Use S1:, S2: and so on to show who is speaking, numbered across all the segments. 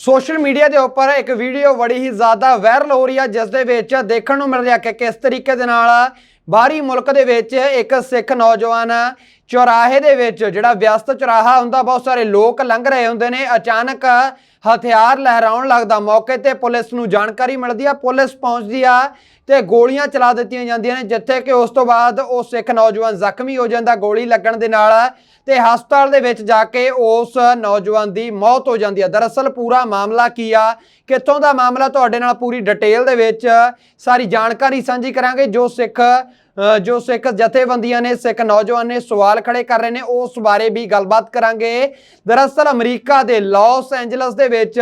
S1: Social media ਦੇ ਉੱਪਰ ਇੱਕ ਵੀਡੀਓ ਬੜੀ ਹੀ ਜ਼ਿਆਦਾ ਵਾਇਰਲ ਹੋ ਰਹੀ ਹੈ ਜਿਸ ਦੇ ਵਿੱਚ ਦੇਖਣ ਨੂੰ ਮਿਲ ਰਿਹਾ ਕਿ ਕਿਸ ਤਰੀਕੇ ਦੇ ਨਾਲ ਬਾਹਰੀ ਮੁਲਕ ਦੇ ਵਿੱਚ ਇੱਕ ਸਿੱਖ ਨੌਜਵਾਨ ਚੌਰਾਹੇ ਦੇ ਵਿੱਚ ਜਿਹੜਾ ਵਿਅਸਤ ਚੌਰਾਹਾ ਹੁੰਦਾ, ਬਹੁਤ ਸਾਰੇ ਲੋਕ ਲੰਘ ਰਹੇ ਹੁੰਦੇ ਨੇ। ਅਚਾਨਕ ਹਥਿਆਰ ਲਹਿਰਾਉਣ ਲੱਗਦਾ। ਮੌਕੇ ਤੇ ਪੁਲਿਸ ਨੂੰ ਜਾਣਕਾਰੀ ਮਿਲਦੀ ਆ। ਪੁਲਿਸ ਪਹੁੰਚਦੀ ਆ ਤੇ ਗੋਲੀਆਂ ਚਲਾ ਦਿੱਤੀਆਂ ਜਾਂਦੀਆਂ ਨੇ, ਜਿੱਥੇ ਕਿ ਉਸ ਤੋਂ ਬਾਅਦ ਉਹ ਸਿੱਖ ਨੌਜਵਾਨ ਜ਼ਖਮੀ ਹੋ ਜਾਂਦਾ, ਗੋਲੀ ਲੱਗਣ ਦੇ ਨਾਲ ਤੇ ਹਸਪਤਾਲ ਦੇ ਵਿੱਚ ਜਾ ਕੇ ਉਸ ਨੌਜਵਾਨ ਦੀ ਮੌਤ ਹੋ ਜਾਂਦੀ ਹੈ ਦਰਅਸਲ ਪੂਰਾ ਮਾਮਲਾ ਕੀ ਆ? ਕਿੱਥੋਂ ਦਾ ਮਾਮਲਾ? ਤੁਹਾਡੇ ਨਾਲ ਪੂਰੀ ਡਿਟੇਲ ਦੇ ਵਿੱਚ ਸਾਰੀ ਜਾਣਕਾਰੀ ਸਾਂਝੀ ਕਰਾਂਗੇ। ਜੋ ਸਿੱਖ ਜੋ ਸਿੱਖ ਜਥੇਬੰਦੀਆਂ ਨੇ, ਸਿੱਖ ਨੌਜਵਾਨ ਨੇ ਸਵਾਲ ਖੜੇ ਕਰ ਰਹੇ ਨੇ, ਉਸ ਬਾਰੇ ਵੀ ਗੱਲਬਾਤ ਕਰਾਂਗੇ। ਦਰਅਸਲ ਅਮਰੀਕਾ ਦੇ ਲਾਸ ਐਂਜਲਸ ਦੇ ਵਿੱਚ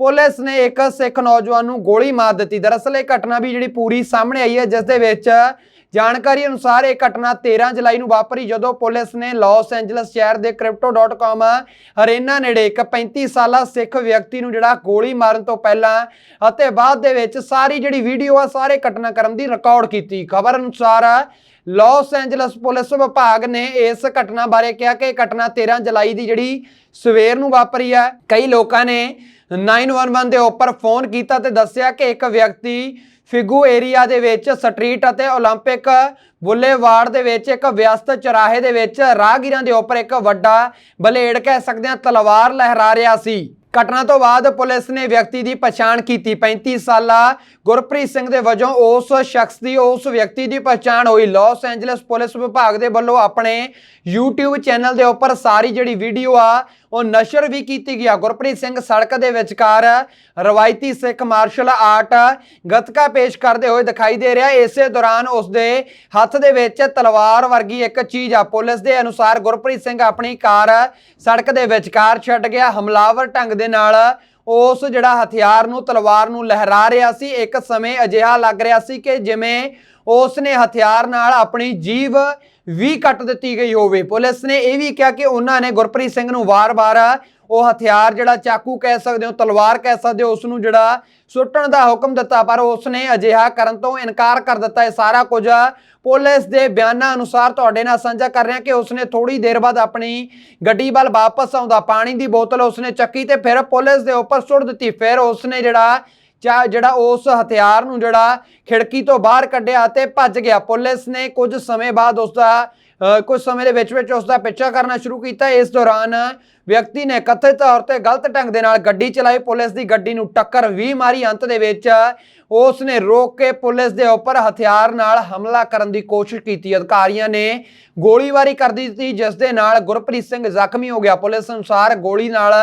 S1: ਪੁਲਿਸ ਨੇ ਇੱਕ ਸਿੱਖ ਨੌਜਵਾਨ ਨੂੰ ਗੋਲੀ ਮਾਰ ਦਿੱਤੀ। ਦਰਅਸਲ ਇਹ ਘਟਨਾ ਵੀ ਜਿਹੜੀ ਪੂਰੀ ਸਾਹਮਣੇ ਆਈ ਹੈ, ਜਿਸ ਦੇ ਵਿੱਚ ਜਾਣਕਾਰੀ ਅਨੁਸਾਰ ਇਹ ਘਟਨਾ 13 ਜੁਲਾਈ ਨੂੰ ਵਾਪਰੀ ਜਦੋਂ ਪੁਲਿਸ ਨੇ ਲਾਸ ਐਂਜਲਸ ਸ਼ਹਿਰ ਦੇ crypto.com ਹਰੇਨਾ ਨੇੜੇ ਇੱਕ 35 ਸਾਲਾ ਸਿੱਖ ਵਿਅਕਤੀ ਨੂੰ ਜਿਹੜਾ ਗੋਲੀ ਮਾਰਨ ਤੋਂ ਪਹਿਲਾਂ ਅਤੇ ਬਾਅਦ ਦੇ ਵਿੱਚ ਸਾਰੀ ਜਿਹੜੀ ਵੀਡੀਓ ਆ, ਸਾਰੇ ਘਟਨਾਕ੍ਰਮ ਦੀ ਰਿਕਾਰਡ ਕੀਤੀ। ਖਬਰ ਅਨੁਸਾਰ ਲਾਸ ਐਂਜਲਸ ਪੁਲਿਸ ਵਿਭਾਗ ਨੇ ਇਸ ਘਟਨਾ ਬਾਰੇ ਕਿਹਾ ਕਿ ਇਹ ਘਟਨਾ 13 ਜੁਲਾਈ ਦੀ ਜਿਹੜੀ ਸਵੇਰ ਨੂੰ ਵਾਪਰੀ ਹੈ ਕਈ ਲੋਕਾਂ ਨੇ 911 ਦੇ ਉੱਪਰ ਫੋਨ ਕੀਤਾ ਤੇ ਦੱਸਿਆ ਕਿ ਇੱਕ ਵਿਅਕਤੀ ਫਿਗੂ ਏਰੀਆ ਦੇ ਵਿੱਚ ਸਟਰੀਟ ਅਤੇ 올림픽 ਬੁੱਲੇਵਾਰਡ ਦੇ ਵਿੱਚ ਇੱਕ ਵਿਅਸਤ ਚੌਰਾਹੇ ਦੇ ਵਿੱਚ ਰਾਹਗੀਰਾਂ ਦੇ ਉੱਪਰ ਇੱਕ ਵੱਡਾ ਬਲੇਡ ਕਹਿ ਸਕਦੇ ਹਾਂ ਤਲਵਾਰ ਲਹਿਰਾ ਰਿਹਾ ਸੀ ਘਟਨਾ ਤੋਂ ਬਾਅਦ ਪੁਲਿਸ ਨੇ ਵਿਅਕਤੀ ਦੀ ਪਛਾਣ ਕੀਤੀ 35 ਸਾਲਾ ਗੁਰਪ੍ਰੀਤ ਸਿੰਘ ਦੇ ਵਜੋਂ ਉਸ ਸ਼ਖਸ ਦੀ ਉਸ ਵਿਅਕਤੀ ਦੀ ਪਛਾਣ ਹੋਈ ਲਾਸ ਐਂਜਲਸ ਪੁਲਿਸ ਵਿਭਾਗ ਦੇ ਵੱਲੋਂ ਆਪਣੇ YouTube ਚੈਨਲ ਦੇ ਉੱਪਰ ਸਾਰੀ ਜਿਹੜੀ ਵੀਡੀਓ ਆ ਉਹ ਨਸ਼ਰ ਵੀ ਕੀਤੀ ਗਿਆ। ਗੁਰਪ੍ਰੀਤ ਸਿੰਘ ਸੜਕ ਦੇ ਵਿਚਕਾਰ ਰਵਾਇਤੀ ਸਿੱਖ ਮਾਰਸ਼ਲ ਆਰਟ ਗਤਕਾ ਪੇਸ਼ ਕਰਦੇ ਹੋਏ ਦਿਖਾਈ ਦੇ ਰਿਹਾ। ਇਸੇ ਦੌਰਾਨ ਉਸ ਦੇ ਹੱਥ ਦੇ ਵਿੱਚ ਤਲਵਾਰ ਵਰਗੀ ਇੱਕ ਚੀਜ਼ ਆ। ਪੁਲਿਸ ਦੇ ਅਨੁਸਾਰ ਗੁਰਪ੍ਰੀਤ ਸਿੰਘ ਆਪਣੀ ਕਾਰ ਸੜਕ ਦੇ ਵਿਚਕਾਰ ਛੱਡ ਗਿਆ। ਹਮਲਾਵਰ ਢੰਗ ਦੇ ਨਾਲ ਉਸ ਜਿਹੜਾ ਹਥਿਆਰ ਨੂੰ ਤਲਵਾਰ ਨੂੰ ਲਹਿਰਾ ਰਿਹਾ ਸੀ। ਇੱਕ ਸਮੇਂ ਅਜਿਹਾ ਲੱਗ ਰਿਹਾ ਸੀ ਕਿ ਜਿਵੇਂ ਉਸ ਨੇ ਹਥਿਆਰ ਨਾਲ ਆਪਣੀ ਜੀਵ ਵੀ ਕੱਟ ਦਿੱਤੀ ਗਈ ਹੋਵੇ। ਪੁਲਿਸ ਨੇ ਇਹ ਵੀ ਕਿਹਾ ਕਿ ਉਹਨਾਂ ਨੇ ਗੁਰਪ੍ਰੀਤ ਸਿੰਘ ਨੂੰ ਵਾਰ-ਵਾਰ ਉਹ ਹਥਿਆਰ ਜਿਹੜਾ ਚਾਕੂ ਕਹਿ ਸਕਦੇ ਹੋ, ਤਲਵਾਰ ਕਹਿ ਸਕਦੇ ਹੋ ਉਸ ਨੂੰ ਜਿਹੜਾ ਸੁੱਟਣ ਦਾ ਹੁਕਮ ਦਿੱਤਾ, ਪਰ ਉਸ ਨੇ ਅਜਿਹਾ ਕਰਨ ਤੋਂ ਇਨਕਾਰ ਕਰ ਦਿੱਤਾ। ਇਹ ਸਾਰਾ ਕੁਝ ਪੁਲਿਸ ਦੇ ਬਿਆਨਾਂ ਅਨੁਸਾਰ ਤੁਹਾਡੇ ਨਾਲ ਸਾਂਝਾ ਕਰ ਰਿਹਾ ਕਿ ਉਸਨੇ ਥੋੜੀ ਦੇਰ ਬਾਅਦ ਆਪਣੀ ਗੱਡੀ ਵੱਲ ਵਾਪਸ ਆਉਂਦਾ। ਪਾਣੀ ਦੀ ਬੋਤਲ ਉਸਨੇ ਚੱਕੀ ਤੇ ਫਿਰ ਪੁਲਿਸ ਦੇ ਉੱਪਰ ਸੁੱਟ ਦਿੱਤੀ। ਫਿਰ ਉਸਨੇ ਜਿਹੜਾ ਚਾ ਜਿਹੜਾ ਉਸ ਹਥਿਆਰ ਨੂੰ ਜਿਹੜਾ ਖਿੜਕੀ ਤੋਂ ਬਾਹਰ ਕੱਢਿਆ ਤੇ ਭੱਜ ਗਿਆ। ਪੁਲਿਸ ਨੇ ਕੁਝ ਸਮੇਂ ਬਾਅਦ ਉਸ ਦਾ ਕੁਝ ਸਮੇਂ ਦੇ ਵਿੱਚ ਵਿੱਚ ਉਸ ਦਾ ਪਿੱਛਾ ਕਰਨਾ ਸ਼ੁਰੂ ਕੀਤਾ। ਇਸ ਦੌਰਾਨ ਵਿਅਕਤੀ ਨੇ ਕਥਿਤ ਤੌਰ ਤੇ ਗਲਤ ਢੰਗ ਦੇ ਨਾਲ ਗੱਡੀ ਚਲਾਈ। ਪੁਲਿਸ ਦੀ ਗੱਡੀ ਨੂੰ ਟੱਕਰ ਵੀ ਮਾਰੀ। ਅੰਤ ਦੇ ਵਿੱਚ ਉਸ ਨੇ ਰੋਕ ਕੇ ਪੁਲਿਸ ਦੇ ਉੱਪਰ ਹਥਿਆਰ ਨਾਲ ਹਮਲਾ ਕਰਨ ਦੀ ਕੋਸ਼ਿਸ਼ ਕੀਤੀ। ਅਧਿਕਾਰੀਆਂ ਨੇ ਗੋਲੀਬਾਰੀ ਕਰ ਦਿੱਤੀ, ਜਿਸ ਦੇ ਨਾਲ ਗੁਰਪ੍ਰੀਤ ਸਿੰਘ ਜ਼ਖਮੀ ਹੋ ਗਿਆ। ਪੁਲਿਸ ਅਨੁਸਾਰ ਗੋਲੀ ਨਾਲ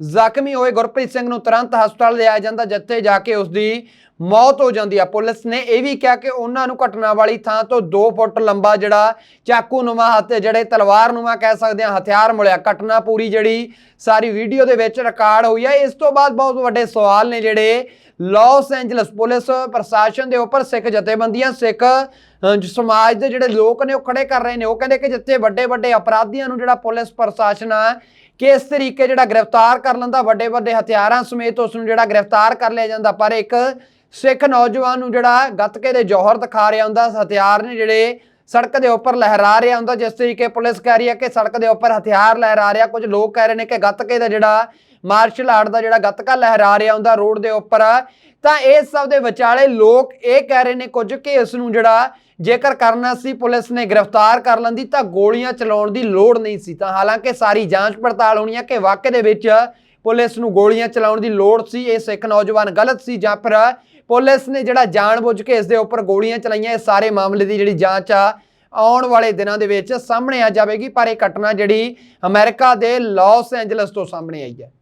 S1: ਜ਼ਖਮੀ ਹੋਏ ਗੁਰਪ੍ਰੀਤ ਸਿੰਘ ਨੂੰ ਤੁਰੰਤ ਹਸਪਤਾਲ ਲਿਆਇਆ ਜਾਂਦਾ, ਜਿੱਥੇ ਜਾ ਕੇ ਉਸ ਦੀ ਮੌਤ ਹੋ ਜਾਂਦੀ ਆ। ਪੁਲਿਸ ਨੇ ਇਹ ਵੀ ਕਿਹਾ ਕਿ ਉਹਨਾਂ ਨੂੰ ਘਟਨਾ ਵਾਲੀ ਥਾਂ ਤੋਂ 2 ਫੁੱਟ ਲੰਬਾ ਜਿਹੜਾ ਚਾਕੂ ਨੁਮਾ ਹੱਥੇ, ਜਿਹੜੇ ਤਲਵਾਰ ਨੁਮਾ ਕਹਿ ਸਕਦੇ ਆ, ਹਥਿਆਰ ਮਿਲਿਆ। ਘਟਨਾ ਪੂਰੀ ਜਿਹੜੀ ਸਾਰੀ ਵੀਡੀਓ ਦੇ ਵਿੱਚ ਰਿਕਾਰਡ ਹੋਈ ਆ। ਇਸ ਤੋਂ ਬਾਅਦ ਬਹੁਤ ਵੱਡੇ ਸਵਾਲ ਨੇ ਜਿਹੜੇ। ਲਾਸ ਐਂਜਲਸ ਪੁਲਿਸ ਪ੍ਰਸ਼ਾਸਨ ਦੇ ਉੱਪਰ ਸਿੱਖ ਜਥੇਬੰਦੀਆਂ, ਸਿੱਖ ਸਮਾਜ ਦੇ ਜਿਹੜੇ ਲੋਕ ਨੇ ਉਹ ਖੜੇ ਕਰ ਰਹੇ ਨੇ, ਉਹ ਕਹਿੰਦੇ ਕਿ ਜਿੱਥੇ ਵੱਡੇ ਵੱਡੇ ਅਪਰਾਧੀਆਂ ਨੂੰ ਜਿਹੜਾ ਪੁਲਿਸ ਪ੍ਰਸ਼ਾਸਨ ਆ ਕਿਸ ਤਰੀਕੇ ਜਿਹੜਾ ਗ੍ਰਿਫਤਾਰ ਕਰ ਲੈਂਦਾ, ਵੱਡੇ ਵੱਡੇ ਹਥਿਆਰਾਂ ਸਮੇਤ ਉਸ ਨੂੰ ਜਿਹੜਾ ਗ੍ਰਿਫਤਾਰ ਕਰ ਲਿਆ ਜਾਂਦਾ। ਪਰ ਇੱਕ ਸਿੱਖ ਨੌਜਵਾਨ ਨੂੰ ਜਿਹੜਾ ਗੱਤਕੇ ਦੇ ਜੋਹਰ ਦਿਖਾ ਰਿਹਾ ਹੁੰਦਾ, ਹਥਿਆਰ ਨੇ ਜਿਹੜੇ ਸੜਕ ਦੇ ਉੱਪਰ ਲਹਿਰਾ ਰਿਹਾ ਹੁੰਦਾ, ਜਿਸ ਤਰੀਕੇ ਪੁਲਿਸ ਕਹਿ ਰਹੀ ਹੈ ਕਿ ਸੜਕ ਦੇ ਉੱਪਰ ਹਥਿਆਰ ਲਹਿਰਾ ਰਿਹਾ। ਕੁਝ ਲੋਕ ਕਹਿ ਰਹੇ ਨੇ ਕਿ ਗੱਤਕੇ ਦਾ ਜਿਹੜਾ ਮਾਰਸ਼ਲ ਆਰਟ ਦਾ ਜਿਹੜਾ ਗੱਤਕਾ ਲਹਿਰਾ ਰਿਹਾ ਹੁੰਦਾ, ਰੋਡ ਦੇ ਉੱਪਰ। ਤਾਂ ਇਸ ਸਭ ਦੇ ਵਿਚਾਲੇ ਲੋਕ ਇਹ ਕਹਿ ਰਹੇ ਨੇ ਕੁਝ ਕਿ ਇਸ ਨੂੰ ਜਿਹੜਾ ਜੇਕਰ ਕਰਨਾ ਸੀ, ਪੁਲਿਸ ਨੇ ਗ੍ਰਿਫਤਾਰ ਕਰ ਲੈਂਦੀ ਤਾਂ ਗੋਲੀਆਂ ਚਲਾਉਣ ਦੀ ਲੋੜ ਨਹੀਂ ਸੀ। ਤਾਂ ਹਾਲਾਂਕਿ ਸਾਰੀ ਜਾਂਚ ਪੜਤਾਲ ਹੋਣੀ ਹੈ ਕਿ ਵਾਕਈ ਦੇ ਵਿੱਚ ਪੁਲਿਸ ਨੂੰ ਗੋਲੀਆਂ ਚਲਾਉਣ ਦੀ ਲੋੜ ਸੀ, ਇਹ ਸਿੱਖ ਨੌਜਵਾਨ ਗਲਤ ਸੀ ਜਾਂ ਫਿਰ ਪੁਲਿਸ ਨੇ ਜਿਹੜਾ ਜਾਣਬੁੱਝ ਕੇ ਇਸ ਦੇ ਉੱਪਰ ਗੋਲੀਆਂ ਚਲਾਈਆਂ, ਇਹ ਸਾਰੇ ਮਾਮਲੇ ਦੀ ਜਿਹੜੀ ਜਾਂਚ ਆ, ਆਉਣ ਵਾਲੇ ਦਿਨਾਂ ਦੇ ਵਿੱਚ ਸਾਹਮਣੇ ਆ ਜਾਵੇਗੀ। ਪਰ ਇਹ ਘਟਨਾ ਜਿਹੜੀ ਅਮਰੀਕਾ ਦੇ ਲਾਸ ਐਂਜਲਸ ਤੋਂ ਸਾਹਮਣੇ ਆਈ ਹੈ।